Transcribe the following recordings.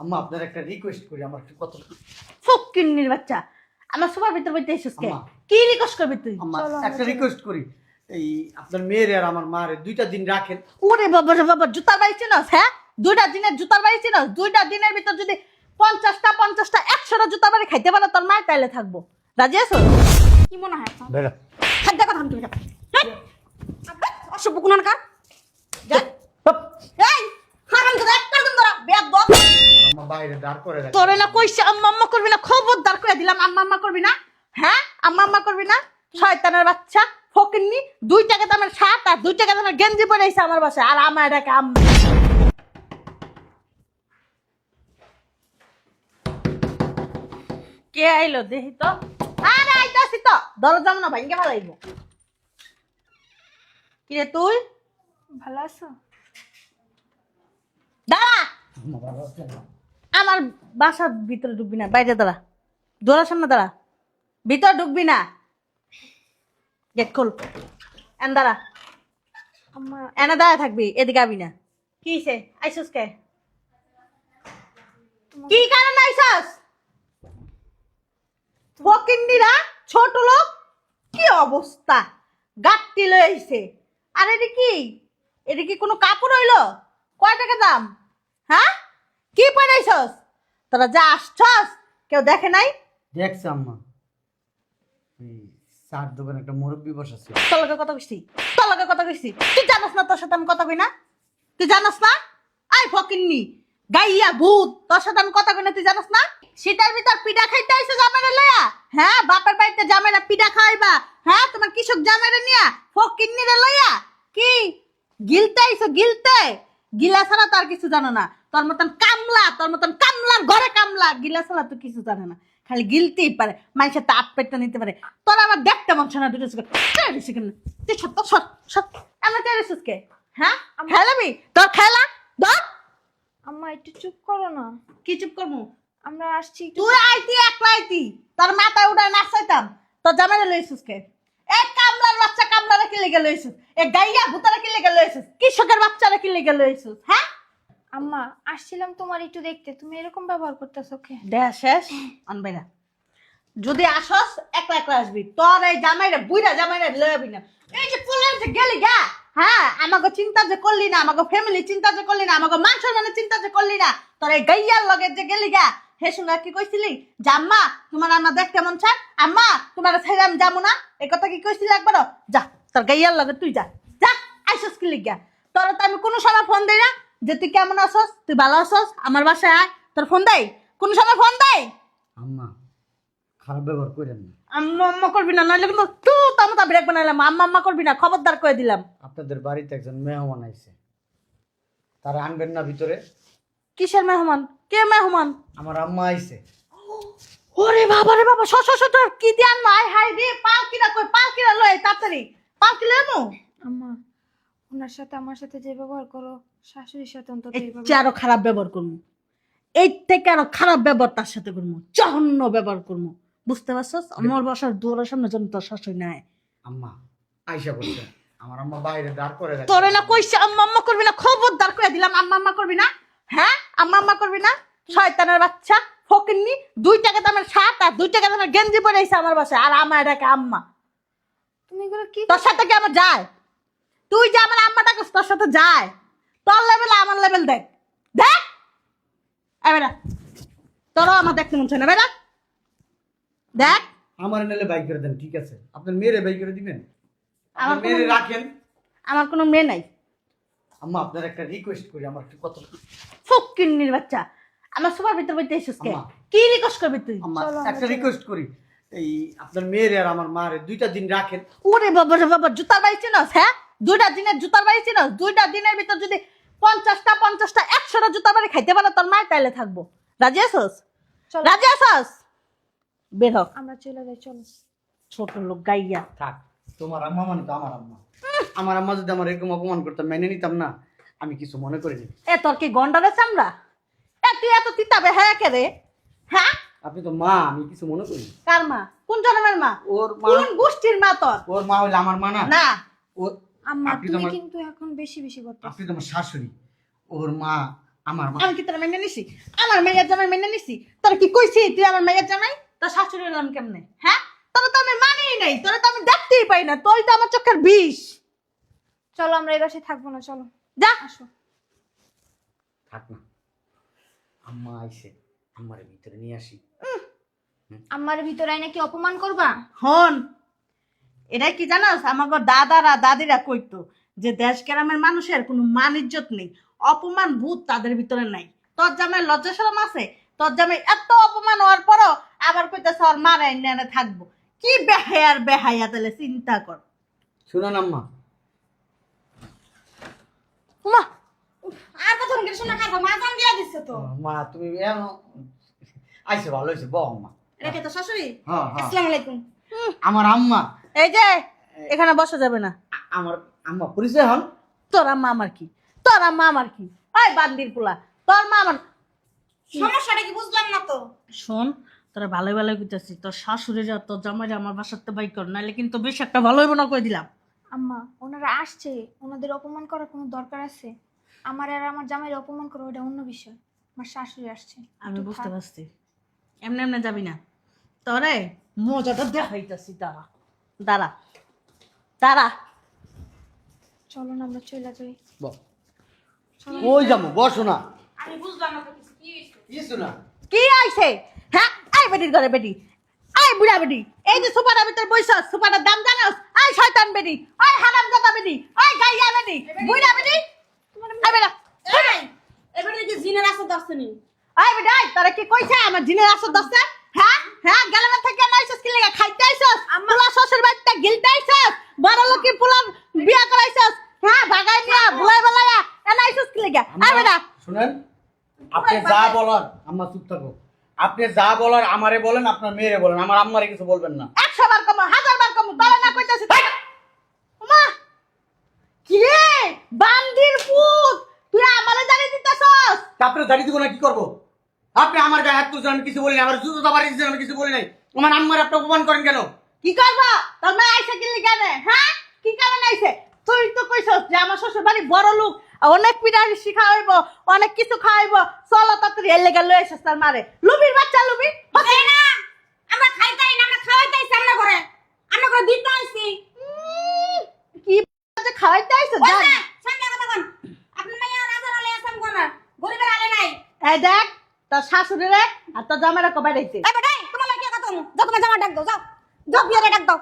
আম্মা আপনার একটা রিকোয়েস্ট করি আমার একটু কথা ফকিন্নির বাচ্চা আমার সবার ভিতর বইতে এসেছিস কে? আম্মা। কি রিকোয়েস্ট করবি তুই? আম্মা চলো, আমরা একটা। রিকোয়েস্ট করি। এই আপনার মেয়ের আর আমার মায়ের দুইটা দিন রাখেন। ওরে বাবা রে বাবা জুতার বাড়ি চিনস হ্যাঁ? দুইটা দিনের জুতার বাড়ি চিনস দুইটা দিনের ভিতর যদি পঞ্চাশটা পঞ্চাশটা একশোটা জুতার বাড়ি খাইতে পারো তোর মায়ের তাইলে থাকব। রাজি আছো? কি মনে হয় আপনার? বেরো। খাদ্য কথা তুমি অসভ্য কোন কা এই হারাম করে একটা দিন ধরা বেদ বক আম্মা বাইরে দাঁড় করে তোরে না কইছে আম্মা আম্মা করবি না? খবরদার করে দিলাম আম্মা আম্মা করবি না? হ্যাঁ? আম্মা আম্মা করবি না? শয়তানের বাচ্চা ফকিন্নি দুই টাকা দামের শার্ট আর দুই টাকা দামের গেঞ্জি পরে আইছে আমার বাসায় আর আমার এটাকে আম্মা। কে আইলো দেখি তো? আরে আইতাছি তো। দরজা না ভাঙ্গে কিরে তুই? ভালো আছো? দাঁড়া? আমার বাসার ভিতরে ঢুকবি না বাইরে দাঁড়া। দোড়ার সামনে দাঁড়া। ভিতরে ঢুকবি না। গেট খোল। এন দাঁড়া। এনে দাঁড়া থাকবি এদিকে আবি না। কি সে আইসস কে? কি কারণে আইসস? ফকিন্দিরা ছোট লোক কি অবস্থা? গাট্টি লয়ে আইছে। আর এটা কি? এটা কি কোনো কাপড় হইল? কয় টাকা দাম? হ্যাঁ? কি পড়াইছস তোরা যা আসছস কেউ দেখে নাই? দেখছে আম্মা। ওই চার দোকানে একটা মুরব্বী বসাছে তোর লগে কথা কইছি তোর লগে কথা কইছি। তুই জানাস না তোর সাথে আমি কথা কই না? তুই জানাস না? আই ফকিন্নি গাইয়া ভূত তোর সাথে আমি কথা কই না তুই জানাস না? শীতের ভিতর পিঠা খাইতে আইছে জামাইরে লয়া হ্যাঁ বাপের বাড়িতে জামাইরা পিঠা খাইবা হ্যাঁ তোমার কৃষক জামাইরে নিয়া ফকিন্নি রে লয়া কি? গিলতে আইছো গিলতে? গিলা ছাড়া তো আর কিছু জানো না। তোর মতন কামলা তোর মতন কামলার ঘরে কামলা গিলা ছাড়া তো কিছু জানে না। খালি গিলতেই পারে মানুষের তো আপেটটা নিতে পারে। তোর আমার দেখতে মন না দুটো তুই সত্য সত সত আমার কে হ্যাঁ? খেলাবি তোর খেলা? ধর। আম্মা একটু চুপ করো না। কি চুপ করব? আমরা আসছি তুই আইতি একলা আইতি। তোর মাথায় উঠায় নাচাইতাম তোর জামাইরে লইছিস কে? এক কামলার বাচ্চা কামলারে কি লেগে লইছিস। এক গাইয়া ভূতারে কি লেগে লইছিস। কৃষকের বাচ্চারা কি লেগে লইছিস। হ্যাঁ? আম্মা, আসছিলাম তোমার একটু দেখতে। তুমি এরকম ব্যবহার করতেছো কে? দেয়া শেষ আনবে না। যদি আসস, একলা একলা আসবি। তোর এই জামাইরে, বুইরা জামাইরে লয়াবি না। এই যে পোলার যে গেলি গা হ্যাঁ? আমাকে চিন্তা যে করলি না আমাকে ফ্যামিলি চিন্তা যে করলি না আমাকে মান সম্মানের চিন্তা যে করলি না, তোর এই গাইয়ার লগে যে গেলি গা, হে সঙ্গে কি কইছিলি? জাম্মা তোমার আমার দেখতে মন চায়? আম্মা, তোমার ছেড়ে আমি যাব না। এই কথা কি কইছিলি একবার যা, তোর গাইয়ার লগে তুই যা। যা, আইসস কি লিগা? তোর তো আমি কোনো সময় ফোন দেই না। যে তুই কেমন আছস? তুই ভালো আছস? আমার বাসায় আয়। তোর ফোন দেয়? কোন সময় ফোন দেয়? আম্মা খারাপ ব্যবহার করেন না। আম্মা আম্মা করবি না নাহলে কিন্তু তুই তামতা ব্রেক বানাইলাম। আম্মা আম্মা করবি না খবরদার করে দিলাম। আপনাদের বাড়িতে একজন মেহমান আইছে। তারা আনবেন না ভিতরে। কিসের মেহমান? কে মেহমান? আমার আম্মা আইছে। ওরে বাবা রে বাবা শশ শশ কি দিয়ে আয় হাই রে পাল কিনা কই? পাল কিনা লয় তাড়াতাড়ি। পাল কিরা আম্মা সাথে আমার সাথে যে ব্যবহার করো শাশুড়ির সাথে অন্তত এর এইভাবে চেয়ে আরও খারাপ ব্যবহার করব। এই থেকে আরও খারাপ ব্যবহার তার সাথে করব। জঘন্য ব্যবহার করব। বুঝতে পারছস? আমার বাসার দুয়ারের সামনে যেন তোর শাশুড়ি নাই। আম্মা আইসা বলছে আমার আম্মা বাইরে দাঁড় করে রাখছে। তোরে না কইছে আম্মা আম্মা করবি না খবরদার করে দিলাম আম্মা আম্মা করবি না? হ্যাঁ? আম্মা আম্মা করবি না? শয়তানের বাচ্চা ফকিন্নি দুই টাকা দামের শার্ট আর দুই টাকা দামের গেঞ্জি পরে আইছে আমার বাসায় আর আমার এটাকে আম্মা। তুমি এগুলো কি তোর সাথে কি আমার যায়? তুই যে আমার আম্মাটা তোর সাথে যায়। তোর লেভেল আমার লেভেল দেখ। দেখ। এবারে তোরও আমার দেখতে মন চায় না বেড়া দেখ। আমার নাহলে বাই করে দেন ঠিক আছে। আপনার মেয়েরে বাইক করে দিবেন? আমার মেয়েরে রাখেন? আমার কোনো মেয়ে নাই। আম্মা আপনার একটা রিকোয়েস্ট করি আমার একটু কথা ফকিন্নির বাচ্চা। আমার সবার ভিতর বইতে এসেছিস কে? কি রিকোয়েস্ট করবি তুই? আম্মা একটা রিকোয়েস্ট করি। এই আপনার মেয়েরে আর আমার মারে দুইটা দিন রাখেন। ওরে বাবা রে বাবা জুতার বাড়ি চিনস হ্যাঁ? দুইটা দিনের জুতার বাড়ি ছিল দুইটা দিনের ভিতর যদি পঞ্চাশটা পঞ্চাশটা একশোটা জুতার বাড়ি খাইতে পারো তোর মায়ের তাইলে থাকব। রাজি আছস? চলো। রাজি আছস? বের হ। আমরা চলে যাই চলো। ছোট লোক গাইয়া। থাক তোমার আম্মা মানে তো আমার আম্মা। আমার আম্মা যদি আমার এরকম অপমান করতাম মেনে নিতাম না। আমি কিছু মনে করিনি। এ তোর কি গন্ডারে চামড়া এ তুই এত তিতাবে হ্যাঁ কে রে? হ্যাঁ? আপনি তো মা আমি কিছু মনে করি কার মা? কোন জন্মের মা? ওর মা কোন গোষ্ঠীর মা তোর? ওর মা হইলে আমার মা না? না। ও আম্মা আপনি তো তুমি আমার- কিন্তু এখন বেশি বেশি করতেছো আপনি তো আমার শাশুড়ি ওর মা আমার মা। আমি কি তোর মেনে নিছি? আমার মেয়ের জামাই মেনে নিছি? তোর কি কইছি তুই আমার মেয়ের জামাই? তোর শাশুড়ি নাম কেমনে? হ্যাঁ? তোর তো আমি মানিই নাই তোর তো আমি দেখতেই পাই না তুই তো আমার চোখের বিষ। চলো আমরা এই বাসায় থাকব না চলো। যা। আসো। থাক না। আম্মা আইছে আম্মারে ভিতরে নিয়ে আসি। আমার ভিতরে নাকি অপমান করবা? হন। এটা কি জানোস? আমাকে দাদারা দাদিরা কইতো যে দেশ গ্রামের মানুষের কোনো মান ইজ্জত নেই অপমান ভূত তাদের ভিতরে নাই। তোর জামাই লজ্জা শরম আছে? তোর জামাই এত অপমান হওয়ার পরও আবার কইতেছে ওর মারা এনে থাকব। কি বেহায়ার বেহায়া তাহলে চিন্তা কর। শুনুন আম্মা। মা আর কথা কি শোনা খাব মা জান দিয়া দিচ্ছে তো। মা তুমি এমন আইছে ভালো হয়েছে বউ আম্মা এটা তোর শাশুড়ি? হ্যাঁ হ্যাঁ। আসসালামু আলাইকুম। আমার আম্মা এই যে এখানে বসা যাবে না। আমার আম্মা পরিচয় হন। তোর আম্মা আমার কি? তোর আম্মা আমার কি? ওই বান্দির পোলা। তোর মা আমার সমস্যাটা কি বুঝলাম না তো। শোন তোরা ভালো ভালো কইতাছি। তোর শাশুড়িরা তোর জামাইরা আমার বাসাতে বাই কর নাহলে কিন্তু বেশ একটা ভালো হইব না কই দিলাম। আম্মা ওনারা আসছে। ওনাদের অপমান করার কোনো দরকার আছে? আমার আর আমার জামাইয়ের অপমান করো ওটা অন্য বিষয়। আমার শাশুড়ি আসছে। আমি বুঝতে পারছি। এমনি এমনি যাবি না। তোরে মজাটা দেখাইতাছি দাঁড়া। দাঁড়া। দাঁড়া। চলো না আমরা চলে যাই। ওই যাব? বসো না আমি বুঝলাম না কিছু। কি না কি আইছে? হ্যাঁ আই বেটির ঘরে বেটি। আই বুড়া বেটি। এই যে সুপারের ভিতর বইছস সুপারের দাম জানোস? আই শয়তান বেটি। আই হারাম জাদা বেটি। আই গাইয়া বেটি। বুড়া বেটি। আই বেটা। এবারে কি জিনের আসর দর্শনী আই বেটা আই তোরা কি কইছে আমার জিনের আসর দস্তে হ্যাঁ হ্যাঁ গেলাম থেকে? কি লাগা খাইতে আইছস? পোলা শ্বশুর বাড়িতে গিলতে আইছস? বড় লোকি বিয়া করাইছস? হ্যাঁ ভাগাই নিয়া ভুলাই বলায়া এনা আইছস কি লাগা? আই বেটা। শুনেন আপনি যা বলার আম্মা চুপ থাকো। আপনি যা বলার আমারে বলেন আপনার মেয়েরে বলেন আমার আম্মারে কিছু বলবেন না। একশো বার কম হাজার বার কম তাহলে না কইতাছি মা কি রে? বান্দির পুত! তুই আমারে জানি দিতেছস? তা আপনি দাঁড়িয়ে দিব না কি করব? আপনি আমার গায়ে হাত তুলছেন আমি কিছু বলি আমার জুতো দাবারি দিচ্ছেন আমি কিছু বলি নাই। আমার আম্মার আপনি অপমান করেন কেন? কি করবা তোর মা আইছে কি লিগানে হ্যাঁ? কি কারণে আইছে? তুই তো কইছস যে আমার শ্বশুর বাড়ি বড় লোক অনেক পিঠা শিখা হইব অনেক কিছু খাওয়াইব। চলো তাড়াতাড়ি এর লেগে লই আসছ তার মারে। লুবির বাচ্চা লুবি না আমরা খাইতাই না আমরা খাওয়াইতাইছি আমরা করে আমরা করে দিতে আইছি। কি যে খাওয়াইতে আইছো? জান সামনে কথা কোন আপনি মাইয়া রাজার আলে আসাম কোন গরিবের আলে নাই। এই দেখ তোর শাশুড়িরে আর তোর কবাই এই তোমার লাগে কথা যাও তোমার জামা ডাক দাও যাও। যাও বিয়ারে ডাক দাও।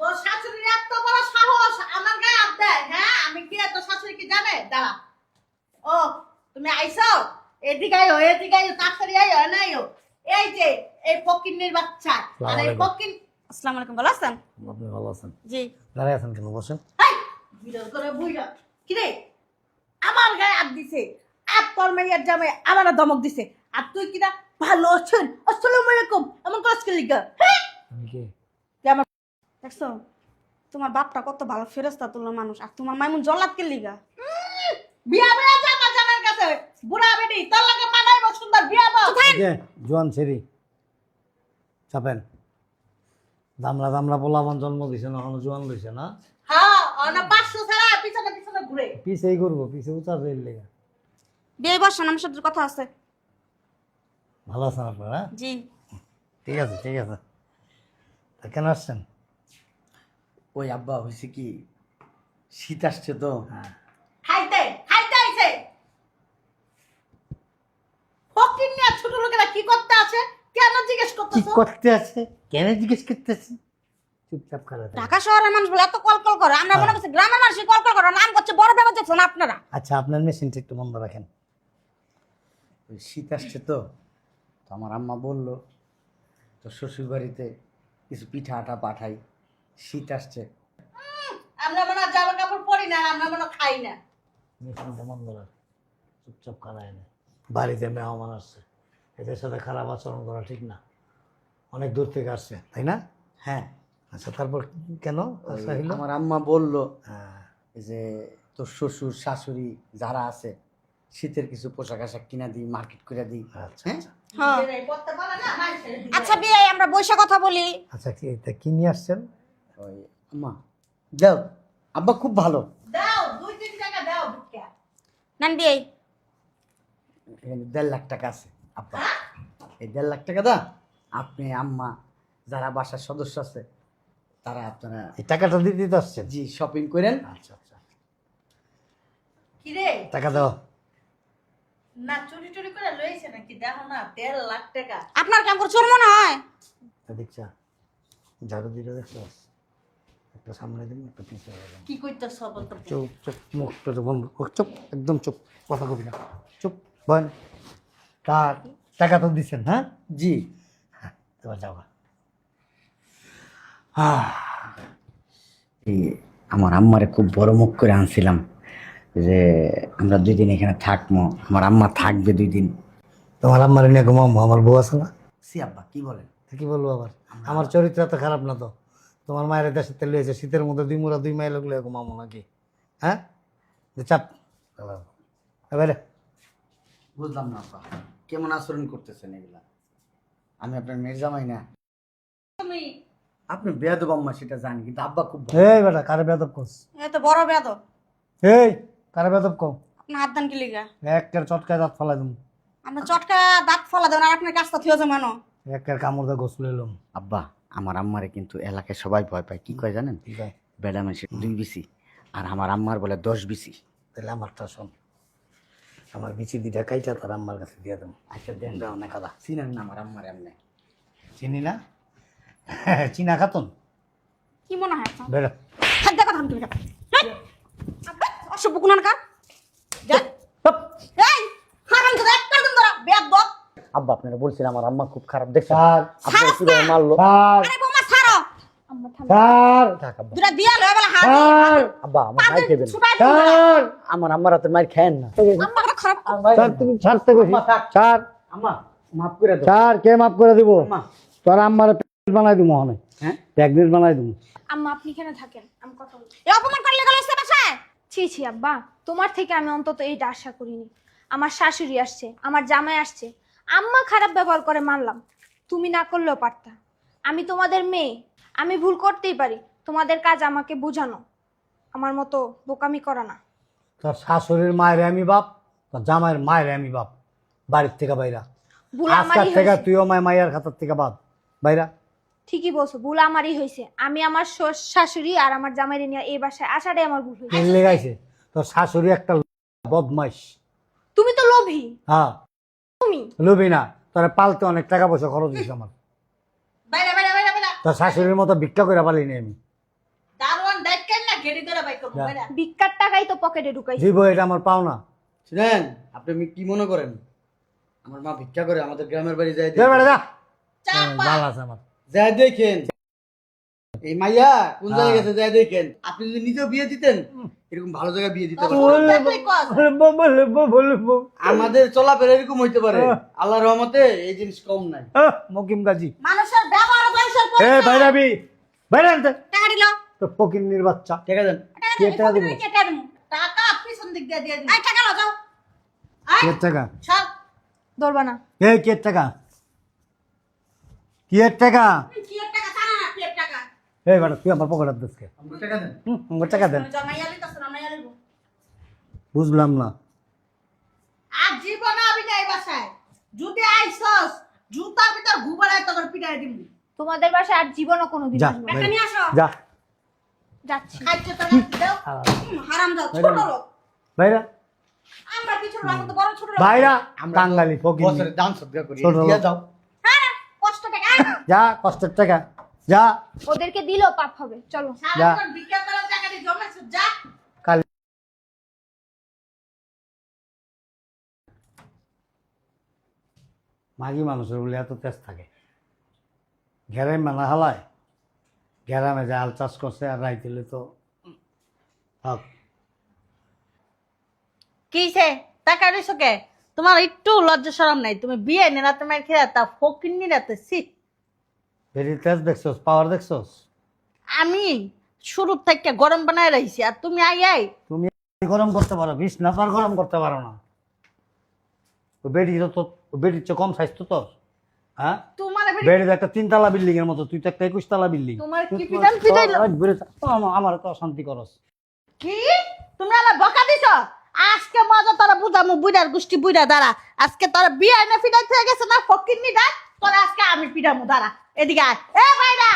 তোর শাশুড়ির এত বড় সাহস আমার গায়ে হাত দেয় হ্যাঁ? আমি কি? তোর শাশুড়ি কি জানে? দাঁড়া। ও তুমি আইছো? এদিকে আইও এদিকে আইও তাড়াতাড়ি আইও না আইও। এই যে এই ফকিন্নির বাচ্চা। আর এই ফকিন আসসালামু আলাইকুম ভালো আছেন? আপনি ভালো আছেন? জি। দাঁড়ায় আছেন কেন? বসেন। এই বিড়াল করে বুইরা। কিরে? আমার গায়ে হাত দিছে। আর তোর মেয়ের জামাই আমার ধমক দিছে। আর তুই কিনা ভালো আছেন? আসসালামু আলাইকুম এমন করছ কি লিগা? হ্যাঁ? তুই আমার দেখছ তোমার বাপটা কত ভালো ফেরস্তা তুলো মানুষ আর তোমার মাইমুন জল্লাদকে লিগা? বিয়া বিয়া জামা জামার কাছে। বুড়া বেটি তোর লাগে মানাইব সুন্দর বিয়া বাও। জোয়ান ছেড়ি। চাপেন। দামলা দামলা পোলাবন জন্ম দিছে না এখনও জোয়ান লইছে না? হ্যাঁ অনা পাঁচশো ছাড়া পিছনে পিছনে ঘুরে। পিছেই করব পিছে উঁচা জেল লেগে। বিয়ে বসেন আমার সাথে কথা আছে। ভালো আছেন আপনারা? জি। ঠিক আছে ঠিক আছে। তা কেন আসছেন? ওই আব্বা হয়েছে কি শীত আসছে তো। হ্যাঁ। খাইতে খাইতে আইছে। ফকির নিয়ে ছোট লোকেরা কি করতে আছে? কেন জিজ্ঞেস কি করতেছো? করতে আছে? কেন জিজ্ঞেস করতেছে? চুপচাপ খারাপ ঢাকা শহরের মানুষ বলে এত কল কল করে। আমরা মনে করছি গ্রামের মানুষ কল কল করে নাম করছে বড় ব্যাপার দেখছেন আপনারা? আচ্ছা আপনার মেশিনটা একটু বন্ধ রাখেন। ওই শীত আসছে তো তো আমার আম্মা বলল তো শ্বশুর বাড়িতে কিছু পিঠা আটা পাঠাই শীত আসছে। আমরা মনে হয় জামা কাপড় পরি না আমরা মনে হয় খাই না। মেশিনটা বন্ধ রাখ চুপচাপ খারায় না। বাড়িতে মেহমান আসছে এদের সাথে খারাপ আচরণ করা ঠিক না। অনেক দূর থেকে আসছে তাই না? হ্যাঁ। আচ্ছা তারপর কেন আমার আম্মা বলল হ্যাঁ। যে তোর শ্বশুর শাশুড়ি যারা আছে শীতের কিছু পোশাক আশাক কিনা দিই মার্কেট করে দিই। আচ্ছা হ্যাঁ? আচ্ছা। হ্যাঁ। আচ্ছা বিয়ে আমরা বৈশা কথা বলি। আচ্ছা কি তা কি নিয়ে আসছেন? ওই আম্মা দাও। আব্বা খুব ভালো। দাও দুই তিন টাকা দাও ভিক্ষা। নান দিয়ে এখানে দেড় লাখ টাকা আছে আব্বা। এই দেড় লাখ টাকা দা আপনি আম্মা যারা বাসার সদস্য আছে তারা আপনারা এই টাকাটা দিতে আসছেন? জি শপিং করেন। আচ্ছা আচ্ছা। কি রে টাকা দাও। না চুরি টুরি করে লইছে নাকি? দেখো না দেড় লাখ টাকা। আপনার কাম করে চোর মনে হয়? দেখছা ঝাড়ু দিতে দেখছ? একটা সামনে দিন একটা পিছনে দিন কি করতেছ বলতো চুপ চুপ মুখটা তো বন্ধ চুপ একদম চুপ কথা কবি না। চুপ বল। কার? টাকা তো দিচ্ছেন হ্যাঁ? জি। এবার যাও গা। এই আমার আম্মারে খুব বড় মুখ করে আনছিলাম। যে আমরা দুই দিন এখানে থাকব আমার আম্মা থাকবে দুই দিন। তোমার আম্মার নিয়ে ঘুমাবো আমার বউ আছে না? সি আব্বা কি বলেন? তা কি বলব আবার? আমার চরিত্র তো খারাপ না তো। তোমার মায়ের দেশের তেল হয়েছে শীতের মধ্যে দুই মুড়া দুই মাইল লোক ঘুমাবো নাকি? হ্যাঁ? চাপ। এবারে বুঝলাম না আব্বা কেমন আচরণ করতেছেন এগুলা? আমি আপনার মেয়ের জামাই না। আপনি বেয়াদব আম্মা সেটা জানি কিন্তু আব্বা খুব। এই বেটা কারে বেদব কস এ তো বড় বেদ এই! কারে বেদব কও। আপনার হাত দান কি লিগা? একের চটকায় দাঁত ফেলাই দিম। আপনার চটকা দাঁত ফলা দেবেন আর আপনার কাজটা থিও জমানো একের কামড় দা গোসল এলাম আব্বা আমার আম্মারে কিন্তু এলাকায় সবাই ভয় পায়। কি কয় জানেন? ঠিক আছে বেড়া মানুষের দুই বিসি আর আমার আম্মার বলে দশ বিসি। তাহলে আমারটা শোন আমার বিচি দিটা কাইটা তার আম্মার কাছে দিয়ে দেবো। আচ্ছা দেন দাও না কাদা চিনেন না আমার আম্মার এমনি। চিনি না? চিনা খাতুন? কি মনে হয় আপনার? বেড়া। হাত দেখা তুমি অসভ্য কুনান কা এই হারাম করে একটা দিন ধরা বেদ আব্বা আপনারা আমার আম্মা খুব খারাপ দেখছেন? স্যার। আপনার মারলো? স্যার। আরে বৌমা ছাড়ো আম্মা থাম। স্যার। থাক আব্বা। দুটা দিয়া লয়ে বেলা হাত আব্বা আমার খেবেন স্যার। আমার খেয়েন না। আম্মা খারাপ। স্যার তুমি ছাড়তে কইছি স্যার। আম্মা মাফ করে দাও। স্যার কে মাফ করে দিব? আম্মা। তোর আম্মারে প্যাকেট বানাই দিব মনে হ্যাঁ? প্যাকেট বানাই দিব। আম্মা আপনি এখানে থাকেন আমি কথা বলছি। এ অপমান করলে গেল এসে বাসায়? ছি ছি আব্বা। তোমার থেকে আমি অন্তত এইটা আশা করিনি। আমার শাশুড়ি আসছে আমার জামাই আসছে। আম্মা খারাপ ব্যবহার করে মানলাম। তুমি না করলেও পারতা। আমি তোমাদের মেয়ে। আমি ভুল করতেই পারি। তোমাদের কাজ আমাকে বোঝানো। আমার মতো বোকামি করা না। তোর শাশুড়ির মায়ের আমি বাপ তোর জামাইয়ের মায়ের আমি বাপ। বাড়ির থেকে বাইরা। ভুল আজকাল আমারই থেকে হয়েছে। তুইও মায় মায়ের খাতার থেকে বাদ। বাইরা। ঠিকই বলছো ভুল আমারই হয়েছে। আমি আমার শ্বশ- শাশুড়ি আর আমার জামাইরে নিয়ে এই বাসায় আসাটাই আমার ভুল হয়েছে। গাইছে তোর শাশুড়ি একটা বদমাইশ। তুমি তো লোভী। হ্যাঁ। তুমি? লুবি না তোর পালতে অনেক টাকা পয়সা খরচ দিস আমার। বাইরে বাইরে বাইরে বাইরে। তোর শাশুড়ির মতো ভিক্ষা করে পালিনি আমি। দারোয়ান ডাইকেন না গেড়ি ধরে বাইক করব যা। বাইরে। ভিক্ষার টাকাই তো পকেটে ঢুকাইছি। জীব এটা আমার পাওনা। শুনেন আপনি আমি কি মনে করেন? আমার মা ভিক্ষা করে আমাদের গ্রামের বাড়ি যায় যা বেড়া যা। ভালো আছে আমার। যায় দেখেন এই মাইয়া কোন জায়গায় গেছে যায় দেখেন আপনি যদি নিজেও বিয়ে দিতেন এরকম ভালো জায়গায় বিয়ে দিতে পারতেন। দেখলেই কস। আমাদের চলাফেরা এরকম হইতে পারে। আল্লাহ রহমতে এই জিনিস কম নাই। মকিম গাজী মানুষের ব্যবহার এ পরিচয়। ভাইরাবি। বাইরে আনতে টাকা দিল। তো ফকিন্নির বাচ্চা। ঠিক আছে টাকা কে টাকা দিব? কে টাকা দিব? টাকা পিছন দিক দিয়ে দিয়ে দিন। এই টাকা লও যাও। আয়, কে টাকা? সব ধরবা না এ কে টাকা? কি এর টাকা? এই তুই আমার পকেট দেন। আমার টাকা দেন। বুঝলাম না। আর জীবনে আমি নাই বাসায়। যদি আইসস জুতার ভিতর ঘুবাড়ায় তোর পিটাই দিবি। তোমাদের বাসায় আর জীবনও কোনোদিন যা আসব না। নিয়ে আসো। যা। যাচ্ছি। খাইতে তোর দাও। হারাম যাও ছোট লোক। বাইরা। আমরা কিছু লোক তো বড় ছোট লোক। বাইরা। আমরা কাঙ্গালি ফকিন্নি বছরে দান সদ্গা করি। ছোট যাও হ্যাঁ রে, কষ্ট টাকা আয়। যা কষ্টের টাকা। যা। ওদেরকে দিলেও পাপ হবে। চলো। যা। কাল মাগি মানুষের বলে এত তেজ থাকে। ঘেরাই মেলা হালায়। গ্রামে যে আল চাষ করছে আর রাইতেলে তো থাক। কিসে টাকা কে? তোমার একটু লজ্জা শরম নাই। তুমি বিয়ে নিলা তোমার খেয়ে তা ফকির নিরাতে সি দেখছোস পাওয়ার দেখছোস? আমি শুরু থেকে গরম বানায় রইছি আর তুমি আই আই। তুমি গরম করতে পারো বিষ না তো আর গরম করতে পারো না। বেডি তো বেডির চেয়ে কম সাইজ তো তোর হ্যাঁ? তোমার বেডি তো একটা তিনতলা বিল্ডিং এর মতো তুই তো একটা একুশ তলা বিল্ডিং তোমার কি পিটাইলো? আমার তো অশান্তি করস। কি? তুমি আমার বকা দিছ? আজকে মজা তোরা বুঝামু বুড়ার গোষ্ঠী বুড়া দাঁড়া। আজকে তোরা বিয়ে এনে ফিটাইতে গেছে না ফকিন্নি ডাক তোরা আজকে আমি পিটামু দাঁড়া। এদিকে আয়। এ বাইরা